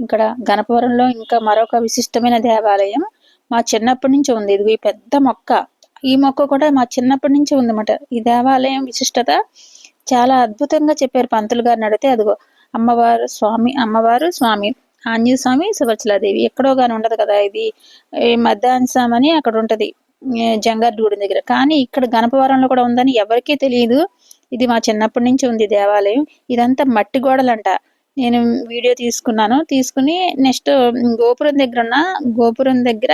ఇక్కడ గణపవరంలో ఇంకా మరొక విశిష్టమైన దేవాలయం మా చిన్నప్పటి నుంచి ఉంది. ఇది పెద్ద మొక్క. ఈ మొక్క కూడా మా చిన్నప్పటి నుంచి ఉందన్నమాట. ఈ దేవాలయం విశిష్టత చాలా అద్భుతంగా చెప్పారు పంతులు గారిని అడిగితే అదిగో అమ్మవారు స్వామి అమ్మవారు స్వామి ఆంజనేయ స్వామి సుభద్రలాదేవి ఎక్కడో గాని ఉండదు కదా ఇది. ఈ అని అక్కడ ఉంటది. జంగార్గూడి దగ్గర. కానీ ఇక్కడ గణపవరంలో కూడా ఉందని ఎవరికీ తెలియదు. ఇది మా చిన్నప్పటి నుంచి ఉంది దేవాలయం. ఇదంతా మట్టి గోడలంట. నేను వీడియో తీసుకున్నాను. తీసుకుని నెక్స్ట్ గోపురం దగ్గర ఉన్న గోపురం దగ్గర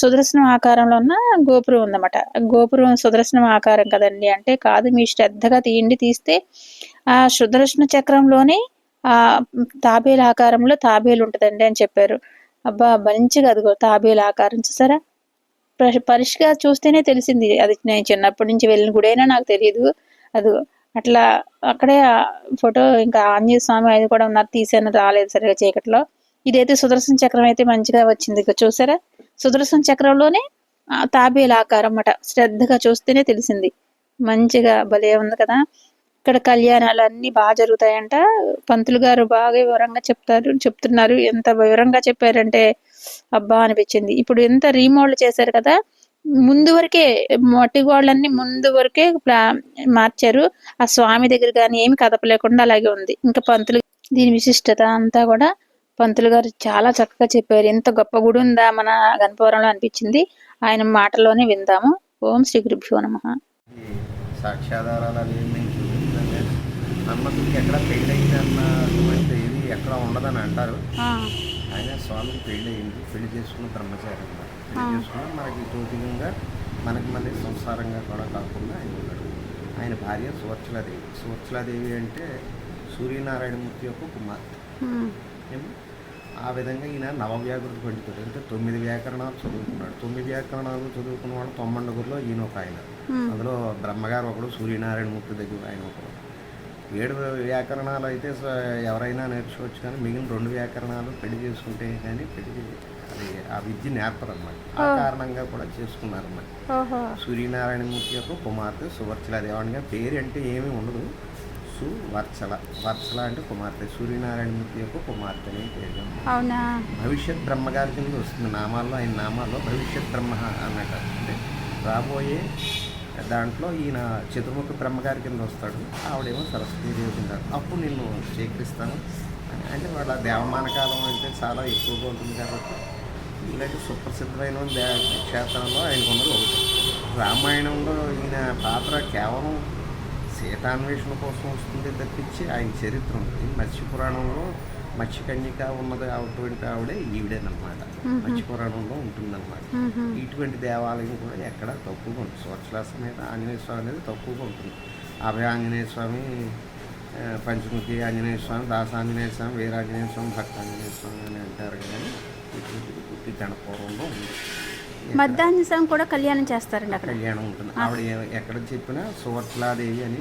సుదర్శనం ఆకారంలో ఉన్న గోపురం ఉందన్నమాట. గోపురం సుదర్శనం ఆకారం కదండి. అంటే కాదు మీ శ్రద్ధగా తీయండి. తీస్తే ఆ సుదర్శన చక్రంలోనే ఆ తాబేలు ఆకారంలో తాబేలు ఉంటుందండి అని చెప్పారు. అబ్బా మంచిగా అదిగో తాబేలు ఆకారం చూసారా? పరిష్గా చూస్తేనే తెలిసింది. అది నేను చిన్నప్పటి నుంచి వెళ్ళిన గుడైనా నాకు తెలియదు అది అట్లా అక్కడే ఫోటో ఇంకా ఆంజనేయ స్వామి అది కూడా ఉన్నారు. తీసాను రాలేదు సరిగా చీకట్లో. ఇదైతే సుదర్శన చక్రం అయితే మంచిగా వచ్చింది. ఇక చూసారా? సుదర్శన చక్రంలోనే తాబేల ఆకారం అన్నమాట శ్రద్ధగా చూస్తేనే తెలిసింది. మంచిగా భలే ఉంది కదా. ఇక్కడ కళ్యాణాలు అన్ని బాగా జరుగుతాయంట. పంతులు గారు బాగా వివరంగా చెప్తారు చెప్తున్నారు. ఎంత వివరంగా చెప్పారంటే అబ్బా అనిపించింది. ఇప్పుడు ఎంత రీమోడల్ చేశారు కదా ముందు వరకే మట్టి గోడలన్నీ ముందు వరకే మార్చారు. ఆ స్వామి దగ్గర కానీ ఏమి కదపలేకుండా అలాగే ఉంది. ఇంకా పంతులు దీని విశిష్టత అంతా కూడా పంతులు గారు చాలా చక్కగా చెప్పారు. ఎంత గొప్ప గుడి ఉందా మన గణపవరంలో అనిపించింది. ఆయన మాటలోనే విందాము. ఓం శ్రీ గురుభ్యో నమః. సాక్ష్యాధారాలు ఎక్కడ పెళ్ళయింది ఇది ఎక్కడ ఉండదని అంటారు. ఆయన స్వామికి పెళ్ళి అయింది. పెళ్ళి చేసుకున్న బ్రహ్మచారి చేసుకున్న మనకి జ్యోతికంగా మనకి మళ్ళీ సంసారంగా కూడా కాకుండా ఆయన ఉన్నాడు. ఆయన భార్య సువర్చలాదేవి. సువర్చలాదేవి అంటే సూర్యనారాయణమూర్తి యొక్క కుమార్తె? ఆ విధంగా ఈయన నవవ్యాకృతి పండితుడు. అంటే తొమ్మిది వ్యాకరణాలు చదువుకున్నాడు. తొమ్మిది వ్యాకరణాలు చదువుకున్న వాడు తొమ్మండుగురులో ఈయన ఒక ఆయన. అందులో బ్రహ్మగారు ఒకడు సూర్యనారాయణమూర్తి దగ్గర ఆయన ఒకడు. ఏడు వ్యాకరణాలు అయితే ఎవరైనా నేర్చుకోవచ్చు కానీ మిగిలిన రెండు వ్యాకరణాలు పెళ్ళి చేసుకుంటే కానీ పెళ్ళి అది ఆ విద్య నేర్పరన్నమాట ఆ కారణంగా కూడా చేసుకున్నారన్నమాట సూర్యనారాయణమూర్తి యొక్క కుమార్తె సువర్చల దేవానిగా పేరు అంటే ఏమీ ఉండదు. సువర్చల. వర్చల అంటే కుమార్తె. సూర్యనారాయణమూర్తి యొక్క కుమార్తె అని పేరు. అవునా? భవిష్యత్ బ్రహ్మగారి కింద వస్తుంది. నామాల్లో ఆయన నామాల్లో భవిష్యత్ బ్రహ్మ అన్నట్టు అంటే రాబోయే దాంట్లో ఈయన చతుర్ముఖ బ్రహ్మగారి కింద వస్తాడు. ఆవిడేమో సరస్వతీదేవి కింద. అప్పుడు నిన్ను స్వీకరిస్తాను అంటే వాళ్ళ దేవమాన కాలం అంటే చాలా ఎక్కువగా ఉంటుంది కాబట్టి ఇలాంటి సుప్రసిద్ధమైన క్షేత్రంలో ఆయనకు ఉన్నది ఒకటి. రామాయణంలో ఈయన పాత్ర కేవలం సీతాన్వేషణ కోసం వస్తుంది తప్పించి ఆయన చరిత్ర ఉంటుంది మత్స్య పురాణంలో మత్స్యకన్యక ఉన్నది అటువంటి ఆవిడే ఈవిడేనమాట. మత్స్య పురాణంలో ఉంటుందన్నమాట. ఇటువంటి దేవాలయం కూడా ఎక్కడ తక్కువగా ఉంటుంది స్వచ్ఛలాస మీద ఆంజనేయ స్వామి అనేది తక్కువగా ఉంటుంది. అభయ ఆంజనేయ స్వామి పంచముఖి ఆంజనేయ స్వామి దాసాంజనేయ స్వామి వీరాంజనేయ స్వామి భక్త ఆంజనేయ స్వామి అని అంటారు కానీ పుట్టి గణపూర్వంలో ఉంది. మధ్యాహ్న స్వామి కూడా కళ్యాణం చేస్తారండి అక్కడ. కళ్యాణం ఉంటుంది. ఆవిడ ఎక్కడ చెప్పినా సువర్చలాదేవి అని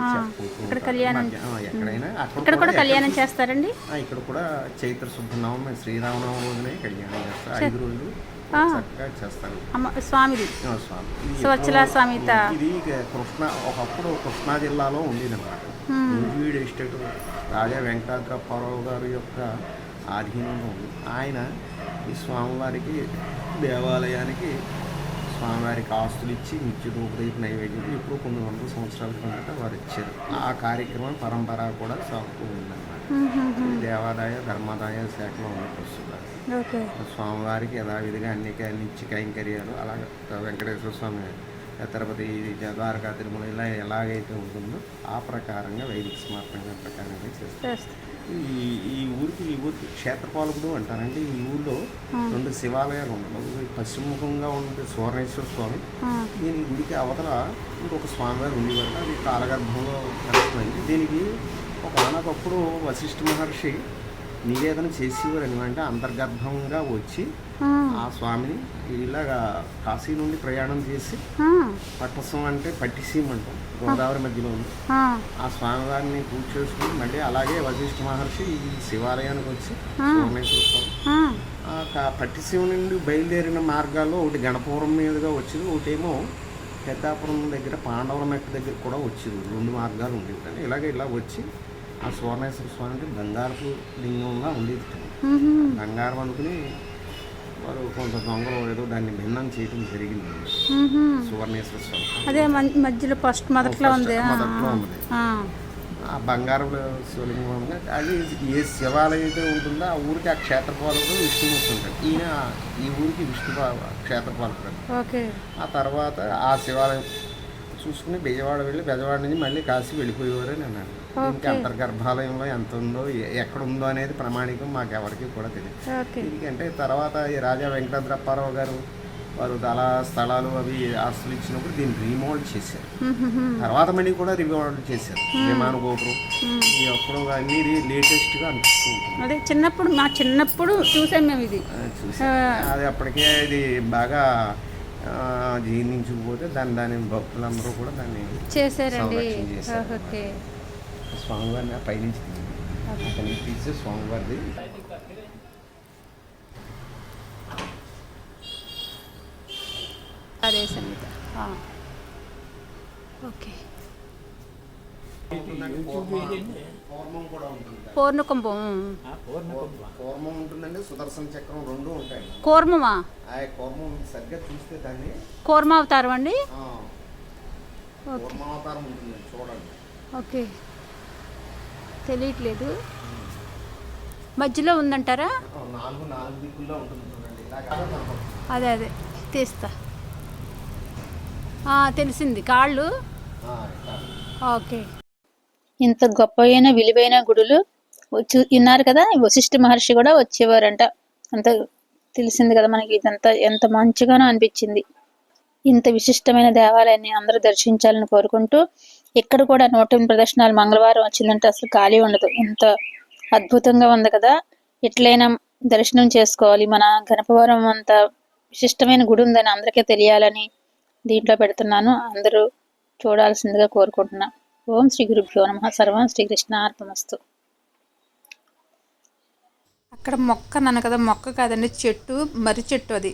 ఇక్కడ. కళ్యాణం- ఎక్కడైనా అక్కడ కూడా కళ్యాణం చేస్తారండి. ఇక్కడ కూడా చైత్ర శుద్ధ నవమి శ్రీరామనవమి రోజునే కళ్యాణం చేస్తారు. ఐదు రోజులు స్వామిది. ఆ, స్వామి. ఇది కృష్ణ ఒకప్పుడు కృష్ణా జిల్లాలో ఉండేదన్నమాట నూజివీడు ఎస్టేట్ రాజా వెంకటాద్రప్పారావు గారి యొక్క ఆధీనంలో ఉంది. ఆయన ఈ స్వామివారికి దేవాలయానికి స్వామివారికి ఆస్తులు ఇచ్చి నిత్య రూపదీప నైవేద్యం ఇప్పుడు కొన్ని వందల సంవత్సరాల కిందట వారు ఇచ్చారు. ఆ కార్యక్రమం పరంపర కూడా సాగుతూ ఉందన్నమాట. దేవాదాయ ధర్మాదాయ శాఖలో ఓకే. స్వామివారికి యథావిధిగా అన్ని నిత్య కైంకర్యాలు అలాగే వెంకటేశ్వర స్వామి తిరుపతి ద్వారకా తిరుమల ఇలా ఎలాగైతే ఉంటుందో ఆ ప్రకారంగా వైదిక సమర్పణ ప్రకారంగా చేస్తారు. ఈ ఈ ఊరికి ఈ ఊరికి క్షేత్రపాలకుడు అంటారంటే ఈ ఊళ్ళో రెండు శివాలయాలు ఉన్నాయి పశ్చిమముఖంగా ఉండే సువర్ణేశ్వర స్వామి దీని గుడికి అవతల ఇంకొక స్వామివారు ఉండేవారు. అది కాలగర్భంలో కలుస్తుంది దీనికి ఒక ఆనకప్పుడు వశిష్ఠ మహర్షి నివేదన చేసేవారు అంటే అంతర్గర్భంగా వచ్చి ఆ. స్వామిని ఇలాగా కాశీ నుండి ప్రయాణం చేసి పట్టసం అంటే పట్టిసీమ అంటాం గోదావరి మధ్యలో ఉంది ఆ స్వామివారిని పూజ చేసుకుని మళ్ళీ అలాగే వశిష్ఠ మహర్షి ఈ శివాలయానికి వచ్చి సోమేశ్వర స్వామి. ఆ. పట్టిసీమ నుండి బయలుదేరిన మార్గాల్లో ఒకటి గణపురం మీదుగా వచ్చింది ఒకటేమో పెద్దాపురం దగ్గర పాండవుల మెట్ట దగ్గర కూడా వచ్చింది. రెండు మార్గాలు ఉండేవి కానీ ఇలాగే ఇలా వచ్చి ఆ సువర్ణేశ్వర స్వామికి బంగారపు లింగంగా ఉండేది మ్మ్హ్మ్. బంగారం అనుకుని వారు కొంత దొంగలు ఏదో దాన్ని భిన్నం చేయడం జరిగింది. సువర్ణేశ్వర స్వామి అదే మధ్యలో ఫస్ట్ మొదట్లో ఉంది ఆ, మొదట్లో ఉంది. ఆ. బంగారం శివలింగం ఉంది. అది ఏ శివాలయం అయితే ఉంటుందో ఆ ఊరికి ఆ క్షేత్రపాలకుడు విష్ణుమూర్తి ఉంటాడు ఈయన ఈ ఊరికి విష్ణు క్షేత్రపాలకుడు ఓకే ఆ తర్వాత ఆ శివాలయం చూసుకుని బెజవాడ వెళ్ళి బెజవాడ నుంచి మళ్ళీ కాశీ వెళ్ళిపోయేవారు అని అన్నాడు దీనికి అంతర్గర్భాలయంలో ఎంత ఉందో ఎక్కడ ఉందో అనేది ప్రమాణికం మాకు ఎవరికి కూడా తెలియదు ఎందుకంటే తర్వాత ఈ రాజా వెంకటరప్పారావు గారు వారు దళ స్థలాలు అవి ఆస్తులు ఇచ్చినప్పుడు దీన్ని రీమోల్డ్ చేశారు. తర్వాత మళ్ళీ కూడా రిమోల్డ్ చేశారు. విమాన గోపురం. అప్పుడు అన్ని లేటెస్ట్గా అనిపిస్తూ ఉంటుంది. అదే చిన్నప్పుడు మా చిన్నప్పుడు చూసాం మేము ఇది. అది అప్పటికే ఇది బాగా జీర్ణించుకుపోతే దాన్ని దాని భక్తులందరూ కూడా దాన్ని చేశారండి. ఓకే. స్వామివారిని పైనుంచి తీసి అక్కడి నుంచి తీసి స్వామివారిది అదే సంగీత. ఓకే. కూర్మం పూర్ణకుంభం ఉంటుందండి సుదర్శన చక్రం రెండు ఉంటాయి. కూర్మమా? ఆ కూర్మం సరిగ్గా చూస్తే దాన్ని కూర్మ అవతారం అండి? ఆ, కూర్మావతారం ఉంటుంది చూడండి. ఓకే. తెలియట్లేదు. మధ్యలో ఉందంటారా? ఆ, నాలుగు నాలుగు దిక్కుల్లో ఉంటుంది చూడండి. ఇలా కాదు కనపడుతుంది. అదే అదే. తీస్తా. ఆ, తెలిసింది. కాళ్ళు. ఓకే. ఇంత గొప్పైన విలువైన గుడులు వచ్చి విన్నారు కదా? వశిష్ఠ మహర్షి కూడా వచ్చేవారంట. అంత తెలిసింది కదా మనకి. ఇదంతా ఎంత మంచిగానో అనిపించింది. ఇంత విశిష్టమైన దేవాలయాన్ని అందరూ దర్శించాలని కోరుకుంటూ ఇక్కడ కూడా నూట ఎనిమిది ప్రదర్శనాలు మంగళవారం వచ్చిందంటే అసలు ఖాళీ ఉండదు. ఎంత అద్భుతంగా ఉంది కదా. ఎట్లయినా దర్శనం చేసుకోవాలి. మన గణపవరం అంత విశిష్టమైన గుడి ఉందని అందరికీ తెలియాలని దీంట్లో పెడుతున్నాను. అందరూ చూడాల్సిందిగా కోరుకుంటున్నా. ఓం శ్రీ గురుభ్యో నమ. సర్వం శ్రీకృష్ణ అర్పమస్తు అక్కడ మొక్క నన్ను కదా మొక్క కాదండి చెట్టు మర్రి చెట్టు అది.